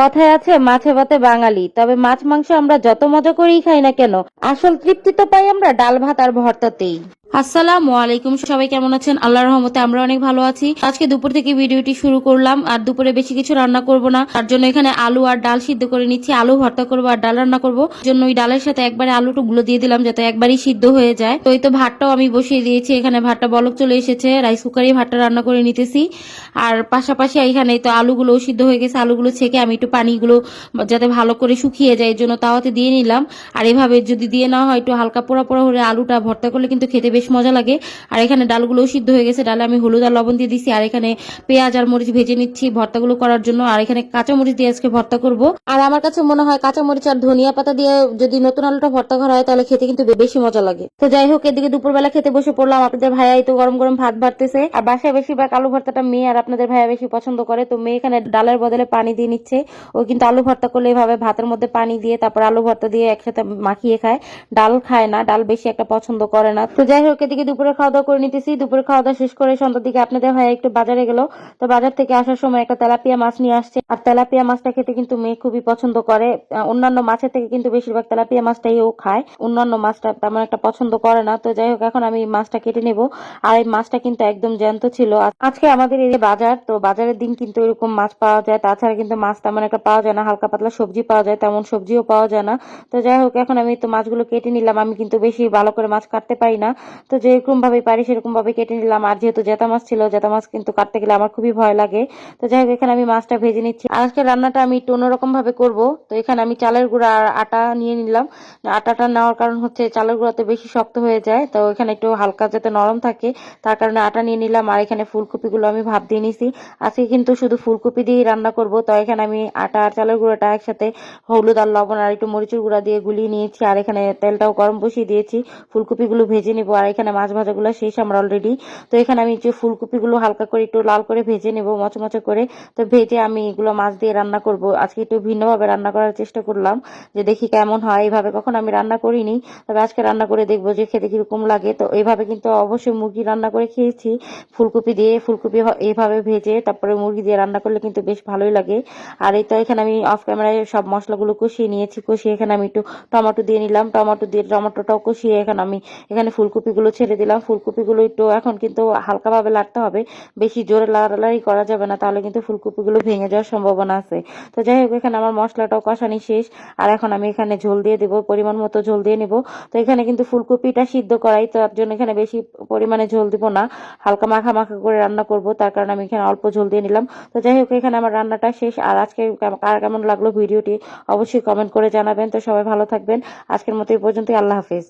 কথায় আছে, মাছে ভাতে বাঙালি। তবে মাছ মাংস আমরা যত মজা করেই খাই না কেন, আসল তৃপ্তি তো পাই আমরা ডাল ভাত আর ভর্তাতেই। আসসালামু আলাইকুম, সবাই কেমন আছেন? আল্লাহর রহমতে আমরা অনেক ভালো আছি। আজকে দুপুর থেকে ভিডিওটি শুরু করলাম, আর দুপুরে বেশি কিছু রান্না করব না। তার জন্য এখানে আলু আর ডাল সিদ্ধ করে নিচ্ছি। আলু ভর্তা করব আর ডাল রান্না করব। জন্য ওই ডালের সাথে একবারে আলুটা গুলো দিয়ে দিলাম, যাতে একবারই সিদ্ধ হয়ে যায়। তো এই তো ভাতটাও আমি বসিয়ে দিয়েছি। এখানে ভাতটা বলক চলে এসেছে। রাইস কুকারে ভাতটা রান্না করে নিতেছি। আর পাশাপাশি এখানে তো আলুগুলো সিদ্ধ হয়ে গেছে। আলুগুলো ছেঁকে আমি একটু পানিগুলো যাতে ভালো করে শুকিয়ে যায় এর জন্য তাওয়াতে দিয়ে নিলাম। আর এভাবে যদি দিয়ে নেওয়া হয়, একটু হালকা পোড়া পোড়া হলে আলুটা ভর্তা করলে কিন্তু খেতে বেশ মজা লাগে। আর এখানে ডালগুলো সিদ্ধ হয়ে গেছে। ডালে আমি হলুদ আর লবণ দিয়ে দিচ্ছি আর এখানে পেঁয়াজ আর মরিচ ভেজে নিচ্ছি ভর্তাগুলো করার জন্য। আর এখানে কাঁচা মরিচ দিয়ে আজকে ভর্তা করব। আর আমার কাছে মনে হয় কাঁচা মরিচ আর ধনিয়া পাতা দিয়ে যদি নতুন আলুটা ভর্তা করা হয়, তাহলে খেতে কিন্তু বেশি মজা লাগে। তো যাই হোক, এদিকে দুপুরবেলা খেতে বসে পড়লাম। আপনাদের ভাইয়া এই তো গরম গরম ভাত ভাততেছে। আর বাসায় বেশিরভাগ আলু ভর্তাটা মেয়ে আর আপনাদের ভাইয়া বেশি পছন্দ করে। তো মেয়ে এখানে ডালের বদলে পানি দিয়ে নিচ্ছে। ও কিন্তু আলু ভর্তা করলে এভাবে ভাতের মধ্যে পানি দিয়ে, তারপর আলু ভর্তা দিয়ে একসাথে মাখিয়ে খায়। ডাল খায় না, ডাল বেশি একটা পছন্দ করে না। তো যাই হোক এদিকে দুপুরে খাওয়া দাওয়া করে নিতেছি। দুপুরে খাওয়া দাওয়া শেষ করে সন্ধ্যার দিকে আপনাদের ভাইয়া একটু বাজারে গেল। তো বাজার থেকে আসার সময় একটা তেলাপিয়া মাছ নিয়ে আসছে। আর তেলাপিয়া মাছটা খেতে কিন্তু মেয়ে খুবই পছন্দ করে। অন্যান্য মাছের থেকে কিন্তু বেশিরভাগ তেলাপিয়া মাছটাই ও খায়। অন্যান্য মাছটা তেমন একটা পছন্দ করে না। তো যাই হোক, এখন আমি মাছটা কেটে নেব। আর এই মাছটা কিন্তু একদম জ্যান্ত ছিল। আজকে আমাদের এই বাজার, তো বাজারের দিন কিন্তু এরকম মাছ পাওয়া যায়। তাছাড়া কিন্তু মাছ তেমন একটা পাওয়া যায় না। হালকা পাতলা সবজি পাওয়া যায়, তেমন সবজিও পাওয়া যায় না। তো যাই হোক, এখন আমি তো মাছগুলো কেটে নিলাম। আমি কিন্তু বেশি ভালো করে মাছ কাটতে পারি না। তো যেরকম ভাবে পারি সেরকম ভাবে কেটে নিলাম। আর যেহেতু জেতা মাছ ছিল, জেতা মাছ কিন্তু কাটতে গেলে আমার খুবই ভয় লাগে। তো যাই হোক, এখানে আমি মাছটা ভেজে নিচ্ছি। আর আজকে রান্নাটা আমি একটু অন্যরকম ভাবে করব। তো এখানে আমি চালের গুঁড়া আর আটা নিয়ে নিলাম। আটাটা নেওয়ার কারণ হচ্ছে চালের গুঁড়াতে বেশি শক্ত হয়ে যায়, তো এখানে একটু হালকা যাতে নরম থাকে, তার কারণে আটা নিয়ে নিলাম। আর এখানে ফুলকপিগুলো আমি ভাপ দিয়ে নিছি। আজকে কিন্তু শুধু ফুলকপি দিয়েই রান্না করব। তো এখানে আমি আটা আর চালের গুঁড়োটা একসাথে হলুদ আর লবণ আর একটু মরিচের গুঁড়া দিয়ে গুলিয়ে নিয়েছি। আর এখানে তেলটাও গরম বসিয়ে দিয়েছি। ফুলকপিগুলো ভেজে নিব। আর এখানে মাছ ভাজাগুলো শেষ, আমার অলরেডি তো এখানে আমি যে ফুলকপিগুলো হালকা করে একটু লাল করে ভেজে নেব, মচমচে করে। তো ভেজে আমি এগুলো মাছ দিয়ে রান্না করব। আজকে একটু ভিন্নভাবে রান্না করার চেষ্টা করলাম, যে দেখি কেমন হয়। এইভাবে কখন আমি রান্না করিনি, তবে আজকে রান্না করে দেখব যে খেতে কীরকম লাগে। তো এইভাবে কিন্তু অবশ্যই মুরগি রান্না করে খেয়েছি। ফুলকপি দিয়ে ফুলকপি এইভাবে ভেজে তারপরে মুরগি দিয়ে রান্না করলে কিন্তু বেশ ভালোই লাগে। আর এই তো এখানে আমি অফ ক্যামেরায় সব মশলাগুলো কষিয়ে নিয়েছি। কষিয়ে এখানে আমি একটু টমেটো দিয়ে নিলাম। টমেটো দিয়ে, টমেটোটাও কষিয়ে এখানে আমি, এখানে ফুলকপিগুলো ছেড়ে দিলাম। ফুলকপিগুলো একটু এখন কিন্তু হালকাভাবে লাগতে হবে। বেশি জোরে লাড়ালাড়ি করা যাবে না, তাহলে কিন্তু ফুলকপিগুলো ভেঙে যাওয়ার সম্ভাবনা আছে। তো যাই হোক, এখানে আমার মশলাটাও কষানি শেষ। আর এখন আমি এখানে ঝোল দিয়ে দেবো, পরিমাণ মতো ঝোল দিয়ে নেব। তো এখানে কিন্তু ফুলকপিটা সিদ্ধ করাই তো তার জন্য এখানে বেশি পরিমাণে ঝোল দিব না। হালকা মাখা মাখা করে রান্না করব, তার কারণে আমি এখানে অল্প ঝোল দিয়ে নিলাম। তো যাই হোক, এখানে আমার রান্নাটা শেষ। আর আজকে কার কেমন লাগল ভিডিওটি অবশ্যই কমেন্ট করে জানাবেন। তো সবাই ভালো থাকবেন। আজকের মতো এই পর্যন্তই। আল্লাহ হাফেজ।